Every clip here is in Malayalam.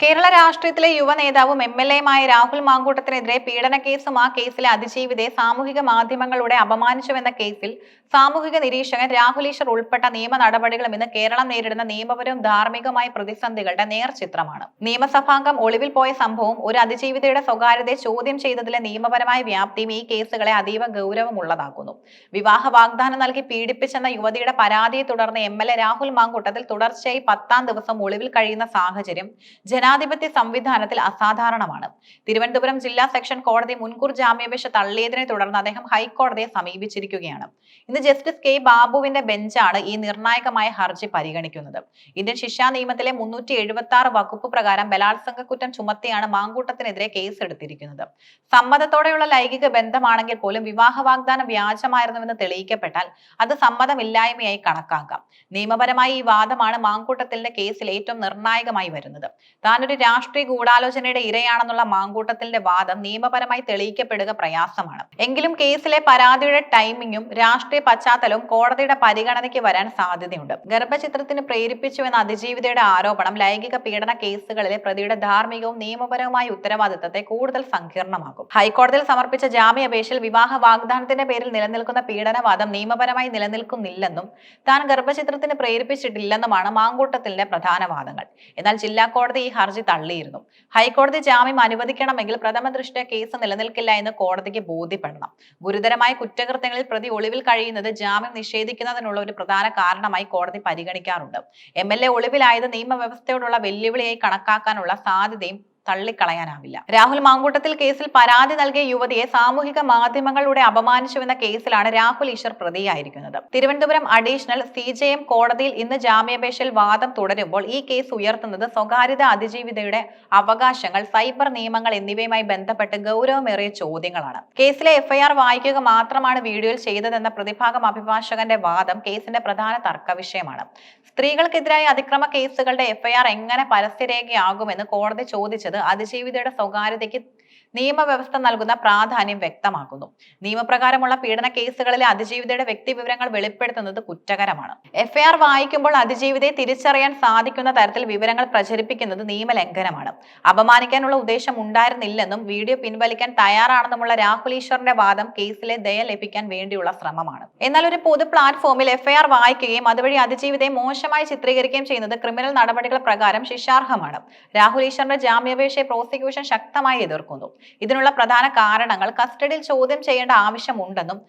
കേരള രാഷ്ട്രീയത്തിലെ യുവ നേതാവും എം എൽ എയുമായ രാഹുൽ മാങ്കൂട്ടത്തിനെതിരെ പീഡന കേസും ആ കേസിലെ അതിജീവിതയെ സാമൂഹിക മാധ്യമങ്ങളിലൂടെ അപമാനിച്ചുവെന്ന കേസിൽ സാമൂഹിക നിരീക്ഷകൻ രാഹുൽ ഈശ്വർ ഉൾപ്പെട്ട നിയമ നടപടികളും ഇന്ന് കേരളം നേരിടുന്ന നിയമപരവും ധാർമ്മികവുമായ പ്രതിസന്ധികളുടെ നേർചിത്രമാണ്. നിയമസഭാംഗം ഒളിവിൽ പോയ സംഭവം ഒരു അതിജീവിതയുടെ സ്വകാര്യതയെ ചോദ്യം ചെയ്തതിലെ നിയമപരമായ വ്യാപ്തിയും ഈ കേസുകളെ അതീവ ഗൗരവമുള്ളതാക്കുന്നു. വിവാഹ വാഗ്ദാനം നൽകി പീഡിപ്പിച്ചെന്ന യുവതിയുടെ പരാതിയെ തുടർന്ന് എം രാഹുൽ മാങ്കൂട്ടത്തിൽ തുടർച്ചയായി പത്താം ദിവസം ഒളിവിൽ കഴിയുന്ന സാഹചര്യം ജനാധിപത്യ സംവിധാനത്തിൽ അസാധാരണമാണ്. തിരുവനന്തപുരം ജില്ലാ സെക്ഷൻ കോടതി മുൻകൂർ ജാമ്യാപേക്ഷ തള്ളിയതിനെ തുടർന്ന് അദ്ദേഹം ഹൈക്കോടതിയെ സമീപിച്ചിരിക്കുകയാണ്. ഇന്ന് ജസ്റ്റിസ് കെ ബാബുവിന്റെ ബെഞ്ചാണ് ഈ നിർണായകമായ ഹർജി പരിഗണിക്കുന്നത്. ഇന്ത്യൻ ശിക്ഷാ നിയമത്തിലെ മുന്നൂറ്റി എഴുപത്തി ആറ് വകുപ്പ് പ്രകാരം ബലാത്സംഗ കുറ്റം ചുമത്തിയാണ് മാങ്കൂട്ടത്തിനെതിരെ കേസ് എടുത്തിരിക്കുന്നത് സമ്മതത്തോടെയുള്ള ലൈംഗിക ബന്ധമാണെങ്കിൽ പോലും വിവാഹ വാഗ്ദാനം വ്യാജമായിരുന്നുവെന്ന് തെളിയിക്കപ്പെട്ടാൽ അത് സമ്മതമില്ലായ്മയായി കണക്കാക്കാം. നിയമപരമായി ഈ വാദമാണ് മാങ്കൂട്ടത്തിന്റെ കേസിൽ ഏറ്റവും നിർണായകമായി വരുന്നത്. താനൊരു രാഷ്ട്രീയ ഗൂഢാലോചനയുടെ ഇരയാണെന്നുള്ള മാങ്കൂട്ടത്തിന്റെ വാദം നിയമപരമായി തെളിയിക്കപ്പെടുക പ്രയാസമാണ്. എങ്കിലും കേസിലെ പരാതിയുടെ ടൈമിങ്ങും രാഷ്ട്രീയ പശ്ചാത്തലവും കോടതിയുടെ പരിഗണനയ്ക്ക് വരാൻ സാധ്യതയുണ്ട്. ഗർഭചിത്രത്തിന് പ്രേരിപ്പിച്ചു എന്ന അതിജീവിതയുടെ ആരോപണം ലൈംഗിക പീഡന കേസുകളിലെ പ്രതിയുടെ ധാർമ്മികവും നിയമപരവുമായ ഉത്തരവാദിത്തത്തെ കൂടുതൽ സങ്കീർണമാക്കും. ഹൈക്കോടതിയിൽ സമർപ്പിച്ച ജാമ്യാപേക്ഷയിൽ വിവാഹ വാഗ്ദാനത്തിന്റെ പേരിൽ നിലനിൽക്കുന്ന പീഡനവാദം നിയമപരമായി നിലനിൽക്കുന്നില്ലെന്നും താൻ ഗർഭചിത്രത്തിന് പ്രേരിപ്പിച്ചിട്ടില്ലെന്നുമാണ് മാങ്കൂട്ടത്തിന്റെ പ്രധാന വാദങ്ങൾ. എന്നാൽ ജില്ലാ കോടതി ഈ ഹർജി തള്ളിയിരുന്നു. ഹൈക്കോടതി ജാമ്യം അനുവദിക്കണമെങ്കിൽ പ്രഥമ ദൃഷ്ട്യ കേസ് നിലനിൽക്കില്ല എന്ന് കോടതിക്ക് ബോധ്യപ്പെടണം. ഗുരുതരമായ കുറ്റകൃത്യങ്ങളിൽ പ്രതി ഒളിവിൽ കഴിയുന്നത് ജാമ്യം നിഷേധിക്കുന്നതിനുള്ള ഒരു പ്രധാന കാരണമായി കോടതി പരിഗണിക്കാറുണ്ട്. എം. എൽ. എ. ഒളിവിലായത് നിയമവ്യവസ്ഥയോടുള്ള വെല്ലുവിളിയായി കണക്കാക്കാനുള്ള സാധ്യതയും തള്ളിക്കളയാനാവില്ല. രാഹുൽ മാങ്കൂട്ടത്തിൽ കേസിൽ പരാതി നൽകിയ യുവതിയെ സാമൂഹിക മാധ്യമങ്ങളിലൂടെ അപമാനിച്ചുവെന്ന കേസിലാണ് Rahul Easwar പ്രതിയായിരിക്കുന്നത്. Thiruvananthapuram additional C J M കോടതിയിൽ ഇന്ന് ജാമ്യാപേക്ഷയിൽ വാദം തുടരുമ്പോൾ ഈ കേസ് ഉയർത്തുന്നത് സ്വകാര്യത അതിജീവിതയുടെ അവകാശങ്ങൾ സൈബർ നിയമങ്ങൾ എന്നിവയുമായി ബന്ധപ്പെട്ട് ഗൗരവമേറിയ ചോദ്യങ്ങളാണ്. കേസിലെ എഫ്ഐആർ വായിക്കുക മാത്രമാണ് വീഡിയോയിൽ ചെയ്തതെന്ന പ്രതിഭാഗം അഭിഭാഷകന്റെ വാദം കേസിന്റെ പ്രധാന തർക്ക വിഷയമാണ്. സ്ത്രീകൾക്കെതിരായ അതിക്രമ കേസുകളുടെ എഫ്ഐആർ എങ്ങനെ പരസ്യരേഖയാകുമെന്ന് കോടതി ചോദിച്ചത് അതിജീവിതയുടെ സ്വകാര്യതയ്ക്ക് നിയമവ്യവസ്ഥ നൽകുന്ന പ്രാധാന്യം വ്യക്തമാക്കുന്നു. നിയമപ്രകാരമുള്ള പീഡന കേസുകളിലെ അതിജീവിതയുടെ വ്യക്തി വിവരങ്ങൾ വെളിപ്പെടുത്തുന്നത് കുറ്റകരമാണ്. എഫ്ഐആർ വായിക്കുമ്പോൾ അതിജീവിതയെ തിരിച്ചറിയാൻ സാധിക്കുന്ന തരത്തിൽ വിവരങ്ങൾ പ്രചരിപ്പിക്കുന്നത് നിയമലംഘനമാണ്. അപമാനിക്കാനുള്ള ഉദ്ദേശം ഉണ്ടായിരുന്നില്ലെന്നും വീഡിയോ പിൻവലിക്കാൻ തയ്യാറാണെന്നുമുള്ള രാഹുൽ ഈശ്വറിന്റെ വാദം കേസിലെ ദയ ലഭിക്കാൻ വേണ്ടിയുള്ള ശ്രമമാണ്. എന്നാൽ ഒരു പൊതു പ്ലാറ്റ്ഫോമിൽ എഫ്ഐആർ വായിക്കുകയും അതുവഴി അതിജീവിതയെ മോശമായി ചിത്രീകരിക്കുകയും ചെയ്യുന്നത് ക്രിമിനൽ നടപടികൾ പ്രകാരം ശിക്ഷാർഹമാണ്. രാഹുൽ ഈശ്വറിന്റെ ജാമ്യാപേക്ഷയെ പ്രോസിക്യൂഷൻ ശക്തമായി എതിർക്കുന്നു. ഇതിനുള്ള പ്രധാന കാരണങ്ങൾ കസ്റ്റഡിയിൽ ചോദ്യം ചെയ്യേണ്ട ആവശ്യമുണ്ടെന്നും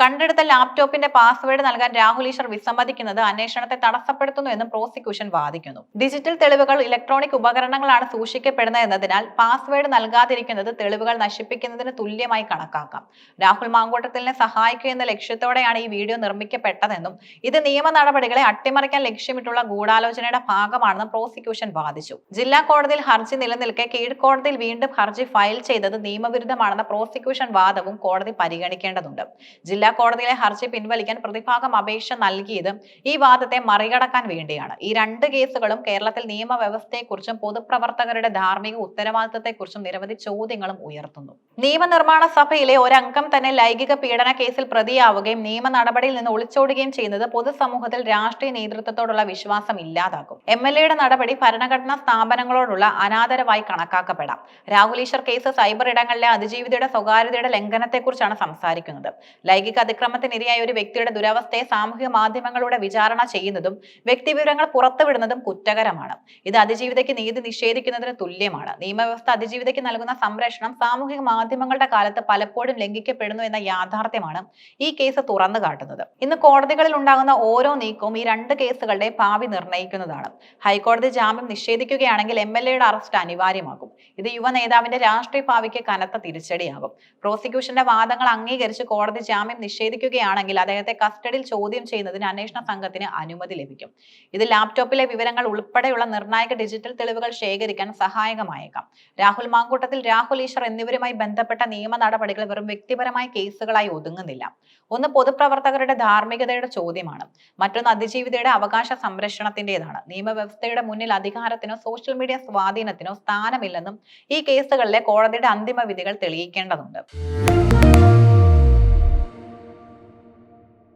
കണ്ടെടുത്ത ലാപ്ടോപ്പിന്റെ പാസ്വേഡ് നൽകാൻ രാഹുൽ ഈശ്വർ വിസമ്മതിക്കുന്നത് അന്വേഷണത്തെ തടസ്സപ്പെടുത്തുന്നു എന്നും പ്രോസിക്യൂഷൻ വാദിക്കുന്നു. ഡിജിറ്റൽ തെളിവുകൾ ഇലക്ട്രോണിക് ഉപകരണങ്ങളാണ് സൂക്ഷിക്കപ്പെടുന്നത് എന്നതിനാൽ പാസ്വേഡ് നൽകാതിരിക്കുന്നത് തെളിവുകൾ നശിപ്പിക്കുന്നതിന് തുല്യമായി കണക്കാക്കാം. രാഹുൽ മാങ്കോട്ടത്തിലിനെ സഹായിക്കുക എന്ന ലക്ഷ്യത്തോടെയാണ് ഈ വീഡിയോ നിർമ്മിക്കപ്പെട്ടതെന്നും ഇത് നിയമ നടപടികളെ അട്ടിമറിക്കാൻ ലക്ഷ്യമിട്ടുള്ള ഗൂഢാലോചനയുടെ ഭാഗമാണെന്നും പ്രോസിക്യൂഷൻ വാദിച്ചു. ജില്ലാ കോടതിയിൽ ഹർജി നിലനിൽക്കെ കീഴ്ക്കോടതിയിൽ വീണ്ടും ഹർജി ഫയൽ ചെയ്തത് നിയമവിരുദ്ധമാണെന്ന പ്രോസിക്യൂഷൻ വാദവും കോടതി പരിഗണിക്കേണ്ടതുണ്ട്. ജില്ലാ കോടതിയിലെ ഹർജി പിൻവലിക്കാൻ പ്രതിഭാഗം അപേക്ഷ നൽകിയത് ഈ വാദത്തെ മറികടക്കാൻ വേണ്ടിയാണ്. ഈ രണ്ട് കേസുകളും കേരളത്തിൽ നിയമവ്യവസ്ഥയെക്കുറിച്ചും പൊതുപ്രവർത്തകരുടെ ധാർമ്മിക ഉത്തരവാദിത്തത്തെക്കുറിച്ചും നിരവധി ചോദ്യങ്ങളും ഉയർത്തുന്നു. നിയമനിർമ്മാണ സഭയിലെ ഒരംഗം തന്നെ ലൈംഗിക പീഡന കേസിൽ പ്രതിയാവുകയും നിയമ നടപടിയിൽ നിന്ന് ഒളിച്ചോടുകയും ചെയ്യുന്നത് പൊതുസമൂഹത്തിൽ രാഷ്ട്രീയ നേതൃത്വത്തോടുള്ള വിശ്വാസം ഇല്ലാതാക്കും. എം എൽ എയുടെ നടപടി ഭരണഘടനാ സ്ഥാപനങ്ങളോടുള്ള അനാദരവായി കണക്കാക്കപ്പെടാം. രാഹുൽ ഈശ്വർ കേസ് സൈബർ ഇടങ്ങളിലെ അതിജീവിതയുടെ സ്വകാര്യതയുടെ ലംഘനത്തെക്കുറിച്ചാണ് സംസാരിക്കുന്നത്. ലൈംഗിക അതിക്രമത്തിനിരയായ ഒരു വ്യക്തിയുടെ ദുരവസ്ഥയെ സാമൂഹിക മാധ്യമങ്ങളുടെ വിചാരണ ചെയ്യുന്നതും വ്യക്തിവിവരങ്ങൾ പുറത്തുവിടുന്നതും കുറ്റകരമാണ്. ഇത് അതിജീവിതയ്ക്ക് നീതി നിഷേധിക്കുന്നതിന് തുല്യമാണ്. നിയമവ്യവസ്ഥ അതിജീവിതയ്ക്ക് നൽകുന്ന സംരക്ഷണം സാമൂഹിക മാധ്യമങ്ങളുടെ കാലത്ത് പലപ്പോഴും ലംഘിക്കപ്പെടുന്നു എന്ന യാഥാർത്ഥ്യമാണ് ഈ കേസ് തുറന്നു കാട്ടുന്നത്. ഇന്ന് കോടതികളിൽ ഉണ്ടാകുന്ന ഓരോ നീക്കവും ഈ രണ്ട് കേസുകളുടെ ഭാവി നിർണയിക്കുന്നതാണ്. ഹൈക്കോടതി ജാമ്യം നിഷേധിക്കുകയാണെങ്കിൽ എം എൽ എയുടെ അറസ്റ്റ് അനിവാര്യമാകും. ഇത് യുവ നേതാവിന്റെ രാഷ്ട്രീയ ഭാവിക്ക് കനത്ത തിരിച്ചടിയാകും. പ്രോസിക്യൂഷന്റെ വാദങ്ങൾ അംഗീകരിച്ച് കോടതി ജാമ്യം നിഷേധിക്കുകയാണെങ്കിൽ അദ്ദേഹത്തെ കസ്റ്റഡിയിൽ ചോദ്യം ചെയ്യുന്നതിന് അന്വേഷണ സംഘത്തിന് അനുമതി ലഭിക്കും. ഇത് ലാപ്ടോപ്പിലെ വിവരങ്ങൾ ഉൾപ്പെടെയുള്ള നിർണായക ഡിജിറ്റൽ തെളിവുകൾ ശേഖരിക്കാൻ സഹായകമായേക്കാം. രാഹുൽ മാങ്കൂട്ടത്തിൽ രാഹുൽ ഈശ്വർ എന്നിവരുമായി ബന്ധപ്പെട്ട നിയമ നടപടികൾ വെറും വ്യക്തിപരമായ കേസുകളായി ഒതുങ്ങുന്നില്ല. ഒന്ന് പൊതുപ്രവർത്തകരുടെ ധാർമ്മികതയുടെ ചോദ്യമാണ്. മറ്റൊന്ന് അതിജീവിതയുടെ അവകാശ സംരക്ഷണത്തിന്റേതാണ് നിയമവ്യവസ്ഥയുടെ മുന്നിൽ അധികാരത്തിനോ സോഷ്യൽ മീഡിയ സ്വാധീനത്തിനോ സ്ഥാനമില്ലെന്നും ഈ കേസുകളിലെ കോടതിയുടെ അന്തിമ വിധികൾ തെളിയിക്കേണ്ടതുണ്ട്.